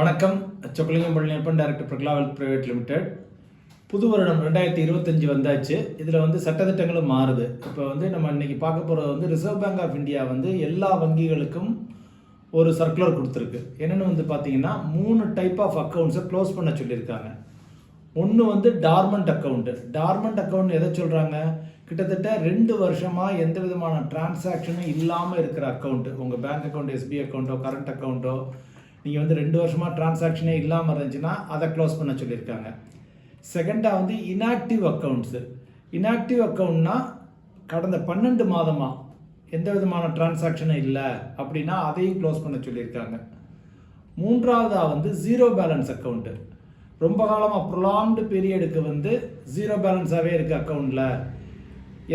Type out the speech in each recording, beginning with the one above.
வணக்கம். Chockalingam Palaniappan director Prakala wealth private limited. புது வருடம் ரெண்டாயிரத்தி இருபத்தஞ்சி வந்தாச்சு. இதில் வந்து சட்டத்திட்டங்களும் மாறுது. இப்போ வந்து நம்ம இன்னைக்கு பார்க்க போகிறது வந்து ரிசர்வ் பேங்க் ஆஃப் இந்தியா வந்து எல்லா வங்கிகளுக்கும் ஒரு சர்க்குலர் கொடுத்துருக்கு. என்னென்னு வந்து பார்த்தீங்கன்னா மூணு டைப் ஆஃப் அக்கௌண்ட்ஸை க்ளோஸ் பண்ண சொல்லியிருக்காங்க. ஒன்று வந்து டார்மண்ட் அக்கௌண்ட்டு டார்மண்ட் அக்கௌண்ட் எதை சொல்கிறாங்க கிட்டத்தட்ட ரெண்டு வருஷமாக எந்த விதமான டிரான்சாக்ஷனும் இல்லாமல் இருக்கிற அக்கௌண்ட்டு உங்கள் பேங்க் அக்கௌண்ட் எஸ்பிஐ அக்கௌண்ட்டோ கரண்ட் அக்கௌண்ட்டோ நீங்கள் வந்து ரெண்டு வருஷமாக டிரான்சாக்ஷனே இல்லாமல் இருந்துச்சுன்னா அதை க்ளோஸ் பண்ண சொல்லியிருக்காங்க. செகண்டாக வந்து இன்ஆக்டிவ் அக்கௌண்ட்ஸு இன்ஆக்டிவ் அக்கௌண்ட்னா கடந்த பன்னெண்டு மாதமாக எந்த விதமான டிரான்சாக்ஷனும் இல்லை அப்படின்னா அதையும் க்ளோஸ் பண்ண சொல்லியிருக்காங்க. மூன்றாவதாக வந்து ஜீரோ பேலன்ஸ் அக்கௌண்ட்டு ரொம்ப காலமாக ப்ரொலாங்டு பீரியடுக்கு வந்து ஜீரோ பேலன்ஸாகவே இருக்குது அக்கௌண்ட்டில்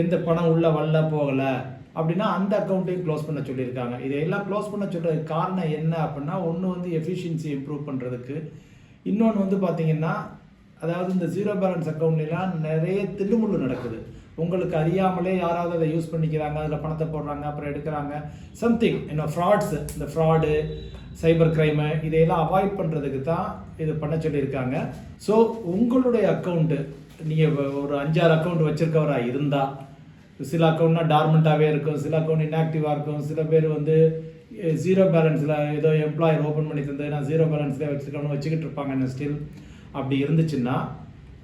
எந்த பணம் உள்ளே வரல போகலை அப்படின்னா அந்த அக்கௌண்ட்டையும் க்ளோஸ் பண்ண சொல்லியிருக்காங்க. இதையெல்லாம் க்ளோஸ் பண்ண சொல்கிறதுக்கு காரணம் என்ன அப்படின்னா ஒன்று வந்து எஃபிஷியன்சி இம்ப்ரூவ் பண்ணுறதுக்கு இன்னொன்று வந்து பார்த்தீங்கன்னா அதாவது இந்த ஜீரோ பேலன்ஸ் அக்கௌண்ட்லாம் நிறைய தில்லுமுள்ளு நடக்குது. உங்களுக்கு அறியாமலே யாராவது அதை யூஸ் பண்ணிக்கிறாங்க அதில் பணத்தை போடுறாங்க அப்புறம் எடுக்கிறாங்க. சம்திங் இன்னும் ஃப்ராட்ஸ் இந்த ஃப்ராடு சைபர் கிரைமு இதையெல்லாம் அவாய்ட் பண்ணுறதுக்கு தான் இது பண்ண சொல்லியிருக்காங்க. ஸோ உங்களுடைய அக்கௌண்ட்டு நீங்கள் ஒரு அஞ்சாறு அக்கௌண்ட் வச்சுருக்கவராக இருந்தால் சில அக்கௌண்ட்னா டார்மெண்ட்டாகவே இருக்கும் சில அக்கௌண்ட் இன்ஆக்டிவாக இருக்கும். சில பேர் வந்து ஜீரோ பேலன்ஸில் ஏதோ எம்ப்ளாயர் ஓப்பன் பண்ணி தந்து நான் ஜீரோ பேலன்ஸில் வச்சுருக்கணும் வச்சுக்கிட்டு இருப்பாங்க ஸ்டில் அப்படி இருந்துச்சுன்னா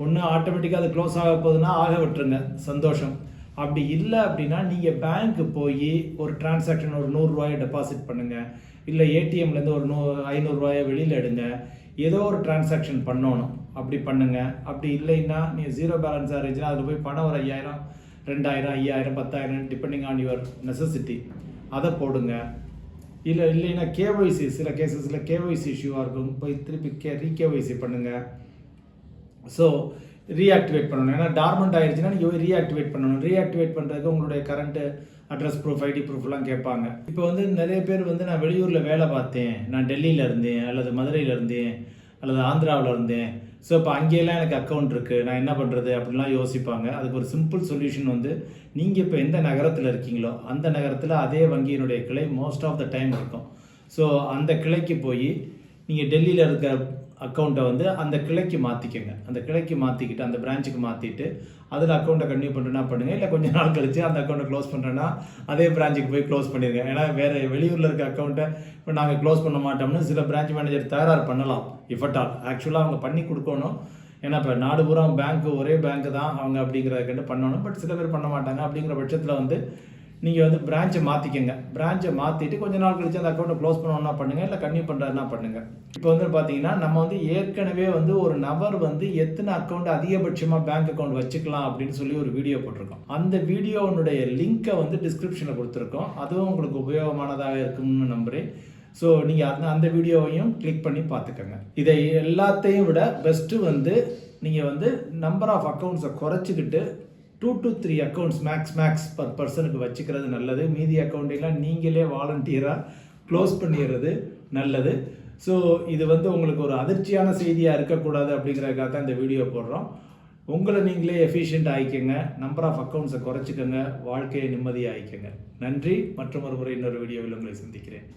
ஒன்று ஆட்டோமேட்டிக்காக அது க்ளோஸ் ஆக போகுதுன்னா ஆக விட்டுருங்க சந்தோஷம். அப்படி இல்லை அப்படின்னா நீங்கள் பேங்க்கு போய் ஒரு டிரான்சாக்ஷன் ஒரு நூறுரூவாயை டெபாசிட் பண்ணுங்கள் இல்லை ஏடிஎம்லேருந்து ஒரு நூ ஐநூறுரூவாயை வெளியில் எடுங்க. ஏதோ ஒரு டிரான்சாக்ஷன் பண்ணணும். அப்படி பண்ணுங்கள் அப்படி இல்லைன்னா நீங்கள் ஜீரோ பேலன்ஸாக இருந்துச்சுன்னா அதில் போய் பணம் ஒரு ஐயாயிரம் ரெண்டாயிரம் ஐயாயிரம் பத்தாயிரம் டிபெண்டிங் ஆன் யுவர் நெசசிட்டி அதை போடுங்க. இல்லை இல்லைன்னா கேஒய்சி சில கேசஸில் கேஒய்சி இஷ்யூவாக இருக்கும். போய் திருப்பி கே ரீகேஒய்சி பண்ணுங்கள் ஸோ ரீஆக்டிவேட் பண்ணணும். ஏன்னா டார்மெண்ட் ஆயிடுச்சுன்னா நீங்கள் ரீஆக்டிவேட் பண்ணணும். ரீஆக்டிவேட் பண்ணுறதுக்கு உங்களுடைய கரண்ட்டு அட்ரஸ் ப்ரூஃப் ஐடி ப்ரூஃப்லாம் கேட்பாங்க. இப்போ வந்து நிறைய பேர் வந்து நான் வெளியூரில் வேலை பார்த்தேன். நான் டெல்லியில் இருந்தேன் அல்லது மதுரையில் இருந்தேன் அல்லது ஆந்திராவில் இருந்தேன். ஸோ இப்போ அங்கேயெல்லாம் எனக்கு அக்கௌண்ட் இருக்குது நான் என்ன பண்ணுறது அப்படின்லாம் யோசிப்பாங்க. அதுக்கு ஒரு சிம்பிள் சொல்யூஷன் வந்து நீங்கள் இப்போ எந்த நகரத்தில் இருக்கீங்களோ அந்த நகரத்தில் அதே வங்கியினுடைய கிளை மோஸ்ட் ஆஃப் த டைம் இருக்கும். ஸோ அந்த கிளைக்கு போய் நீங்கள் டெல்லியில் இருக்க அக்கௌண்ட்டை வந்து அந்த கிளைக்கு மாற்றிக்கோங்க அந்த கிளைக்கு மாற்றிக்கிட்டு அந்த பிரான்ச்சுக்கு மாற்றிட்டு அதில் அக்கௌண்ட்டை கன்டினியூ பண்ணுறேன்னா பண்ணுங்கள் இல்லை கொஞ்சம் நாள் கழித்து அந்த அக்கௌண்ட்டை க்ளோஸ் பண்ணுறேன்னா அதே பிரான்ச்சுக்கு போய் க்ளோஸ் பண்ணிடுங்க. ஏன்னா வேறு வெளியூரில் இருக்க அக்கௌண்ட்டை இப்போ நாங்கள் க்ளோஸ் பண்ண மாட்டோம்னு சில பிரான்ச் மேனேஜர் தகராறு பண்ணலாம். இஃபட்டால் ஆக்சுவலாக அவங்க பண்ணி கொடுக்கணும். ஏன்னா இப்போ நாடு பூரா பேங்க்கு ஒரே பேங்க்கு தான் அவங்க அப்படிங்கிறத கண்டு பண்ணணும். பட் சில பேர் பண்ண மாட்டாங்க. அப்படிங்கிற பட்சத்தில் வந்து நீங்கள் வந்து பிரான்ச்சை மாற்றிக்கங்க பிரான்ச்சை மாற்றிட்டு கொஞ்ச நாள் கழிச்சு அந்த அக்கௌண்ட்டை க்ளோஸ் பண்ணணும்னா பண்ணுங்கள் இல்லை கன்யூ பண்ணுறதுனா பண்ணுங்கள் இப்போ வந்து பார்த்தீங்கன்னா நம்ம வந்து ஏற்கனவே வந்து ஒரு நபர் வந்து எத்தனை அக்கௌண்ட் அதிகபட்சமாக பேங்க் அக்கௌண்ட் வச்சுக்கலாம் அப்படின்னு சொல்லி ஒரு வீடியோ போட்டிருக்கோம். அந்த வீடியோனுடைய லிங்க்கை வந்து டிஸ்கிரிப்ஷனில் கொடுத்துருக்கோம். அதுவும் உங்களுக்கு உபயோகமானதாக இருக்கும்னு நம்புகிறேன் ஸோ நீங்கள் அந்த அந்த வீடியோவையும் கிளிக் பண்ணி பார்த்துக்கோங்க. இதை எல்லாத்தையும் விட பெஸ்ட்டு வந்து நீங்கள் வந்து நம்பர் ஆஃப் அக்கௌண்ட்ஸை குறைச்சிக்கிட்டு two to three accounts max max per பர்சனுக்கு வச்சுக்கிறது நல்லது. மீதி அக்கௌண்ட்டெல்லாம் நீங்களே வாலண்டியராக க்ளோஸ் பண்ணிடுறது நல்லது. ஸோ இது வந்து உங்களுக்கு ஒரு அதிர்ச்சியான செய்தியாக இருக்கக்கூடாது அப்படிங்கிறதுக்காக தான் இந்த வீடியோ போடுறோம். உங்களை நீங்களே எஃபிஷியண்ட் ஆகிக்கங்க நம்பர் ஆஃப் அக்கௌண்ட்ஸை குறைச்சிக்கோங்க. வாழ்க்கையை நிம்மதியாக ஆகிக்கங்க நன்றி. மற்றும் ஒரு முறை இன்னொரு வீடியோவில் உங்களை சந்திக்கிறேன்.